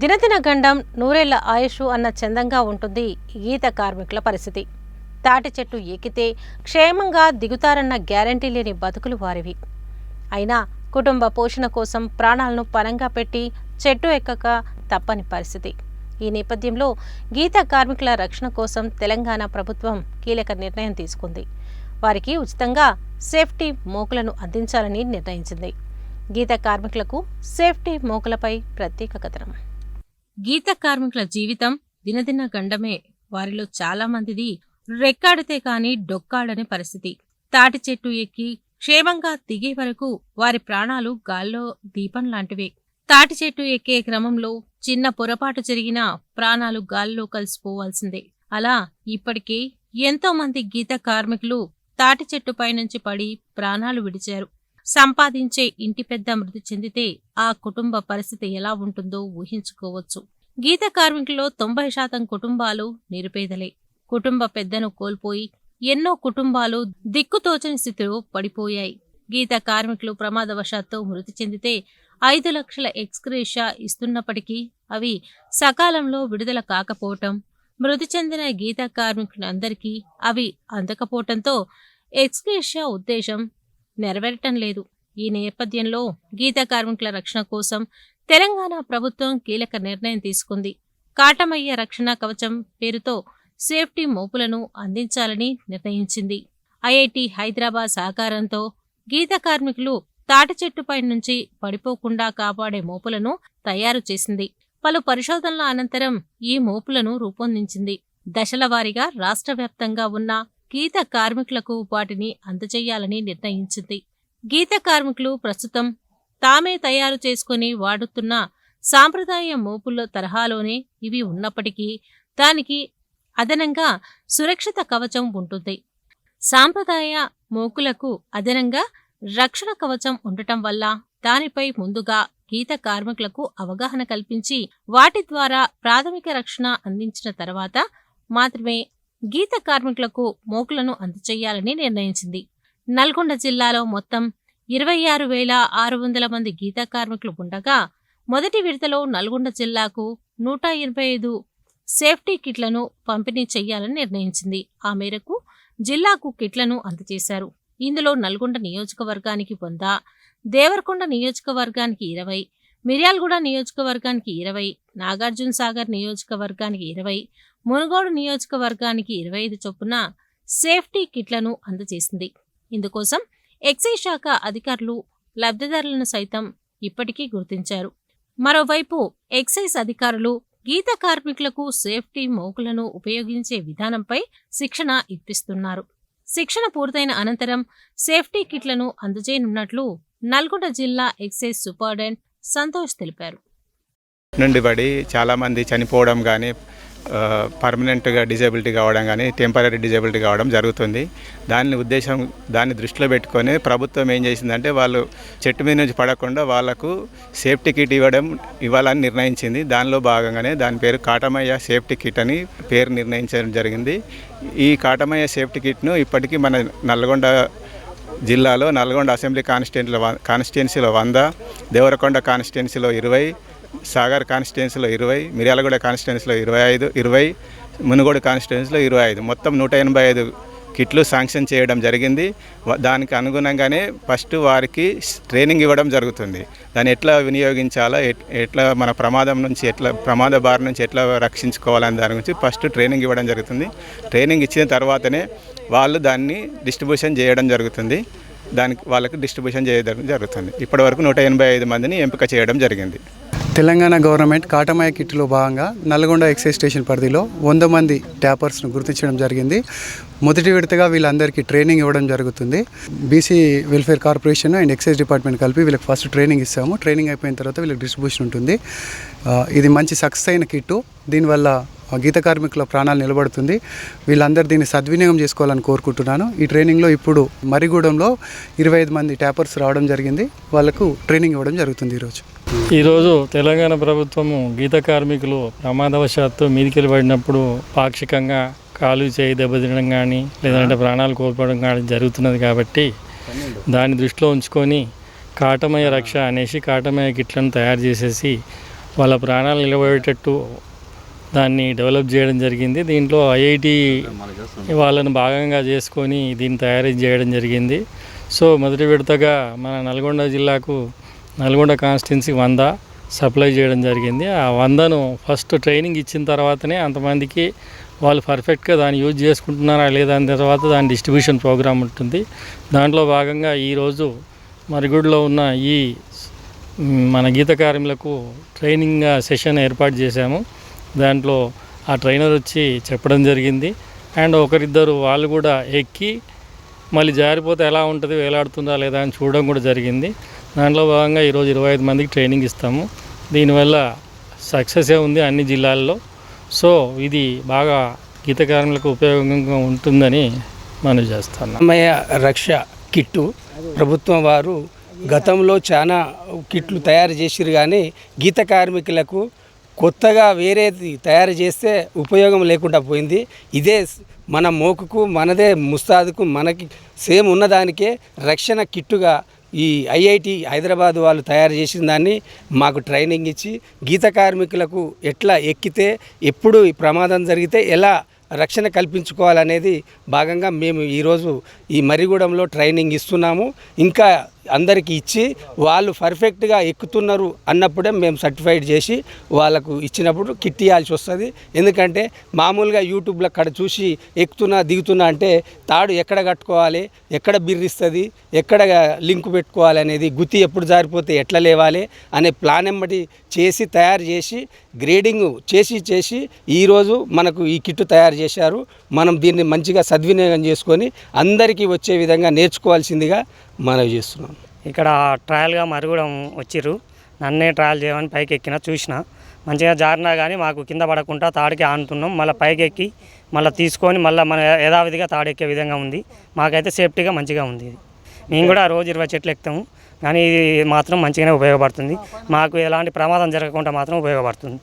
దినదిన గండం నూరేళ్ళ ఆయుష్ అన్న చందంగా ఉంటుంది గీత కార్మికుల పరిస్థితి. తాటి చెట్టు ఎక్కితే క్షేమంగా దిగుతారన్న గ్యారంటీ లేని బతుకులు వారివి. అయినా కుటుంబ పోషణ కోసం ప్రాణాలను పనంగా పెట్టి చెట్టు ఎక్కక తప్పని పరిస్థితి. ఈ నేపథ్యంలో గీత కార్మికుల రక్షణ కోసం తెలంగాణ ప్రభుత్వం కీలక నిర్ణయం తీసుకుంది. వారికి ఉచితంగా సేఫ్టీ మోకులను అందించాలని నిర్ణయించింది. గీత కార్మికులకు సేఫ్టీ మోకులపై ప్రత్యేక కథనం. గీత కార్మికుల జీవితం దినదిన గండమే. వారిలో చాలా మందిది రెక్కాడితే కాని డొక్కాడని పరిస్థితి. తాటి చెట్టు ఎక్కి క్షేమంగా దిగే వరకు వారి ప్రాణాలు గాల్లో దీపం లాంటివే. తాటి చెట్టు ఎక్కే క్రమంలో చిన్న పొరపాటు జరిగినా ప్రాణాలు గాల్లో కలిసిపోవాల్సిందే. అలా ఇప్పటికే ఎంతో మంది గీత కార్మికులు తాటి చెట్టుపై నుంచి పడి ప్రాణాలు విడిచారు. సంపాదించే ఇంటి పెద్ద మృతి చెందితే ఆ కుటుంబ పరిస్థితి ఎలా ఉంటుందో ఊహించుకోవచ్చు. గీత కార్మికుల్లో తొంభై శాతం కుటుంబాలు నిరుపేదలే. కుటుంబ పెద్దను కోల్పోయి ఎన్నో కుటుంబాలు దిక్కుతోచని స్థితిలో పడిపోయాయి. గీత కార్మికులు ప్రమాదవశాత్తు మృతి చెందితే ఐదు లక్షల ఎక్స్క్రేషా ఇస్తున్నప్పటికీ అవి సకాలంలో విడుదల కాకపోవటం మృతి చెందిన గీత కార్మికులందరికీ అవి అందకపోవటంతో ఎక్స్క్రేషియా ఉద్దేశం నెరవేరటం లేదు. ఈ నేపథ్యంలో గీత కార్మికుల రక్షణ కోసం తెలంగాణ ప్రభుత్వం కీలక నిర్ణయం తీసుకుంది. కాటమయ్య రక్షణ కవచం పేరుతో సేఫ్టీ మోపులను అందించాలని నిర్ణయించింది. ఐఐటి హైదరాబాద్ సహకారంతో గీత కార్మికులు తాటి చెట్టుపై నుంచి పడిపోకుండా కాపాడే మోపులను తయారు చేసింది. పలు పరిశోధనల అనంతరం ఈ మోపులను రూపొందించింది. దశల వారీగా రాష్ట్ర వ్యాప్తంగా ఉన్న గీత కార్మికులకు వాటిని అందజేయాలని నిర్ణయించింది. గీత కార్మికులు ప్రస్తుతం తామే తయారు చేసుకుని వాడుతున్న సాంప్రదాయ మోపుల తరహాలోనే ఇవి ఉన్నప్పటికీ దానికి అదనంగా సురక్షిత కవచం ఉంటుంది. సాంప్రదాయ మోకులకు అదనంగా రక్షణ కవచం ఉండటం వల్ల దానిపై ముందుగా గీత కార్మికులకు అవగాహన కల్పించి వాటి ద్వారా ప్రాథమిక రక్షణ అందించిన తర్వాత మాత్రమే గీత కార్మికులకు మోకులను అందచేయాలని నిర్ణయించింది. నల్గొండ జిల్లాలో మొత్తం ఇరవై ఆరు వేల ఆరు వందల మంది గీత కార్మికులు ఉండగా మొదటి విడతలో నల్గొండ జిల్లాకు నూట ఎనభై ఐదు సేఫ్టీ కిట్లను పంపిణీ చేయాలని నిర్ణయించింది. ఆ మేరకు జిల్లాకు కిట్లను అందజేశారు ఇందులో నల్గొండ నియోజకవర్గానికి వంద దేవరకొండ నియోజకవర్గానికి ఇరవై మిర్యాలగూడ నియోజకవర్గానికి ఇరవై నాగార్జున సాగర్ నియోజకవర్గానికి ఇరవై మునుగోడు నియోజకవర్గానికి ఇరవై ఐదు చొప్పున సేఫ్టీ కిట్లను అందజేసింది. ఇందుకోసం ఎక్సైజ్ శాఖ అధికారులు లబ్ధిదారులను సైతం ఇప్పటికీ గుర్తించారు. మరోవైపు ఎక్సైజ్ అధికారులు గీత కార్మికులకు సేఫ్టీ మోకులను ఉపయోగించే విధానంపై శిక్షణ ఇప్పిస్తున్నారు. శిక్షణ పూర్తయిన అనంతరం సేఫ్టీ కిట్లను అందజేయనున్నట్లు నల్గొండ జిల్లా ఎక్సైజ్ సూపరింటెండెంట్ సంతోష్ తెలిపారు. నుండి పడి చాలామంది చనిపోవడం కానీ పర్మనెంట్గా డిజేబిలిటీ కావడం కానీ టెంపరీ డిజేబిలిటీ కావడం జరుగుతుంది. దాని ఉద్దేశం దాన్ని దృష్టిలో పెట్టుకొని ప్రభుత్వం ఏం చేసిందంటే వాళ్ళు చెట్టు మీద నుంచి పడకుండా వాళ్ళకు సేఫ్టీ కిట్ ఇవ్వడం ఇవ్వాలని నిర్ణయించింది. దానిలో భాగంగానే దాని పేరు కాటమయ్య సేఫ్టీ కిట్ అని పేరు నిర్ణయించడం జరిగింది. ఈ కాటమయ్య సేఫ్టీ కిట్ను ఇప్పటికీ మన నల్గొండ జిల్లాలో నల్గొండ అసెంబ్లీ కాన్స్టిట్యున్సీలో కాన్స్టిట్యున్సీలో వంద దేవరకొండ కాన్స్టిట్యున్సీలో ఇరవై సాగర్ కాన్స్టిట్యున్సీలో ఇరవై మిర్యాలగూడ కాన్స్టిట్యున్సీలో ఇరవై ఐదు ఇరవై మునుగోడు కాన్స్టిట్యున్సీలో ఇరవై ఐదు. మొత్తం నూట ఎనభై ఐదు కిట్లు శాంక్షన్ చేయడం జరిగింది. దానికి అనుగుణంగానే ఫస్ట్ వారికి ట్రైనింగ్ ఇవ్వడం జరుగుతుంది. దాన్ని ఎట్లా వినియోగించాలో ఎట్- ఎట్లా మన ప్రమాదం నుంచి ఎట్లా ప్రమాద బారి నుంచి ఎట్లా రక్షించుకోవాలని దాని గురించి ఫస్ట్ ట్రైనింగ్ ఇవ్వడం జరుగుతుంది. ట్రైనింగ్ ఇచ్చిన తర్వాతనే వాళ్ళు దాన్ని డిస్ట్రిబ్యూషన్ చేయడం జరుగుతుంది. దానికి వాళ్ళకి డిస్ట్రిబ్యూషన్ చేయడం జరుగుతుంది. ఇప్పటివరకు నూట ఎనభై ఐదు మందిని ఎంపిక చేయడం జరిగింది. తెలంగాణ గవర్నమెంట్ కాటమయ్య కిట్లో భాగంగా నల్గొండ ఎక్సైజ్ స్టేషన్ పరిధిలో వంద మంది ట్యాపర్స్ను గుర్తించడం జరిగింది. మొదటి విడతగా వీళ్ళందరికీ ట్రైనింగ్ ఇవ్వడం జరుగుతుంది. BC welfare corporation and excise department కలిపి వీళ్ళకి ఫస్ట్ ట్రైనింగ్ ఇస్తాము. ట్రైనింగ్ అయిపోయిన తర్వాత వీళ్ళకి డిస్ట్రిబ్యూషన్ ఉంటుంది. ఇది మంచి సక్సెస్ అయిన కిట్టు. దీనివల్ల గీత కార్మికుల ప్రాణాలు నిలబడుతుంది. వీళ్ళందరూ దీన్ని సద్వినియోగం చేసుకోవాలని కోరుకుంటున్నాను. ఈ ట్రైనింగ్లో ఇప్పుడు మరిగూడెంలో ఇరవై ఐదు మంది ట్యాపర్స్ రావడం జరిగింది. వాళ్ళకు ట్రైనింగ్ ఇవ్వడం జరుగుతుంది ఈరోజు. ఈరోజు తెలంగాణ ప్రభుత్వము గీత కార్మికులు ప్రమాదవశాత్తు మీదికెళ్ళి పడినప్పుడు పాక్షికంగా కాలు చేయి దెబ్బతినడం కానీ లేదంటే ప్రాణాలు కోల్పోవడం కానీ జరుగుతున్నది కాబట్టి దాన్ని దృష్టిలో ఉంచుకొని కాటమయ రక్ష అనేసి కాటమయ కిట్లను తయారు చేసేసి వాళ్ళ ప్రాణాలు నిలబడేటట్టు దాన్ని డెవలప్ చేయడం జరిగింది. దీంట్లో ఐఐటి వాళ్ళని భాగంగా చేసుకొని దీన్ని తయారీ చేయడం జరిగింది. సో మొదటి విడతగా మన నల్గొండ జిల్లాకు నల్గొండ కాన్స్టిట్యున్సీ వంద సప్లై చేయడం జరిగింది. ఆ వందను ఫస్ట్ ట్రైనింగ్ ఇచ్చిన తర్వాతనే అంతమందికి వాళ్ళు పర్ఫెక్ట్గా దాన్ని యూజ్ చేసుకుంటున్నారా లేదా అనే తర్వాత దాని డిస్ట్రిబ్యూషన్ ప్రోగ్రామ్ ఉంటుంది. దాంట్లో భాగంగా ఈరోజు మరిగుడిలో ఉన్న ఈ మన గీత కార్మికులకు ట్రైనింగ్ సెషన్ ఏర్పాటు చేశాము. దాంట్లో ఆ ట్రైనర్ వచ్చి చెప్పడం జరిగింది. అండ్ ఒకరిద్దరు వాళ్ళు కూడా ఎక్కి మళ్ళీ జారిపోతే ఎలా ఉంటుంది వేలాడుతుందా లేదా అని చూడడం కూడా జరిగింది. దాంట్లో భాగంగా ఈరోజు ఇరవై ఐదు మందికి ట్రైనింగ్ ఇస్తాము. దీనివల్ల సక్సెసే ఉంది అన్ని జిల్లాల్లో. సో ఇది బాగా గీత కార్మికులకు ఉపయోగంగా ఉంటుందని మనం చేస్తాను. అమ్మయ్య రక్ష కిట్టు. ప్రభుత్వం వారు గతంలో చాలా కిట్లు తయారు చేసిరు కానీ గీత కార్మికులకు కొత్తగా వేరేది తయారు చేస్తే ఉపయోగం లేకుండా పోయింది. ఇదే మన మోకుకు మనదే ముస్తాదుకు మనకి సేమ్ ఉన్నదానికే రక్షణ కిట్టుగా ఈ ఐఐటి హైదరాబాద్ వాళ్ళు తయారు చేసిన దాన్ని మాకు ట్రైనింగ్ ఇచ్చి గీత కార్మికులకు ఎట్లా ఎక్కితే ఎప్పుడు ఈ ప్రమాదం జరిగితే ఎలా రక్షణ కల్పించుకోవాలనేది భాగంగా మేము ఈరోజు ఈ మరిగూడెంలో ట్రైనింగ్ ఇస్తున్నాము. ఇంకా అందరికీ ఇచ్చి వాళ్ళు పర్ఫెక్ట్గా ఎక్కుతున్నారు అన్నప్పుడే మేము సర్టిఫైడ్ చేసి వాళ్ళకు ఇచ్చినప్పుడు కిట్ ఇవ్వాల్సి వస్తుంది. ఎందుకంటే మామూలుగా యూట్యూబ్లో అక్కడ చూసి ఎక్కుతున్నా దిగుతున్నా అంటే తాడు ఎక్కడ కట్టుకోవాలి ఎక్కడ బిర్రిస్తుంది ఎక్కడ లింక్ పెట్టుకోవాలి అనేది గుత్తి ఎప్పుడు జారిపోతే ఎట్లా లేవాలి అనే ప్లాన్ ఎంబటి చేసి తయారు చేసి గ్రేడింగ్ చేసి చేసి ఈరోజు మనకు ఈ కిట్ తయారు చేశారు. మనం దీన్ని మంచిగా సద్వినియోగం చేసుకొని అందరికీ వచ్చే విధంగా నేర్చుకోవాల్సిందిగా మనవి చేస్తున్నాను. ఇక్కడ ట్రయల్గా మరుగుడం వచ్చిర్రు. నన్నే ట్రయల్ చేయమని పైకి ఎక్కిన చూసిన. మంచిగా జారినా కానీ మాకు కింద పడకుండా తాడికి ఆనుతున్నాం. మళ్ళీ పైకి ఎక్కి మళ్ళీ తీసుకొని మళ్ళీ మన యథావిధిగా తాడెక్కే విధంగా ఉంది. మాకైతే సేఫ్టీగా మంచిగా ఉంది ఇది. మేము కూడా రోజు ఇరవై చెట్లు ఎక్కుతాము. కానీ ఇది మాత్రం మంచిగానే ఉపయోగపడుతుంది. మాకు ఎలాంటి ప్రమాదం జరగకుండా మాత్రం ఉపయోగపడుతుంది.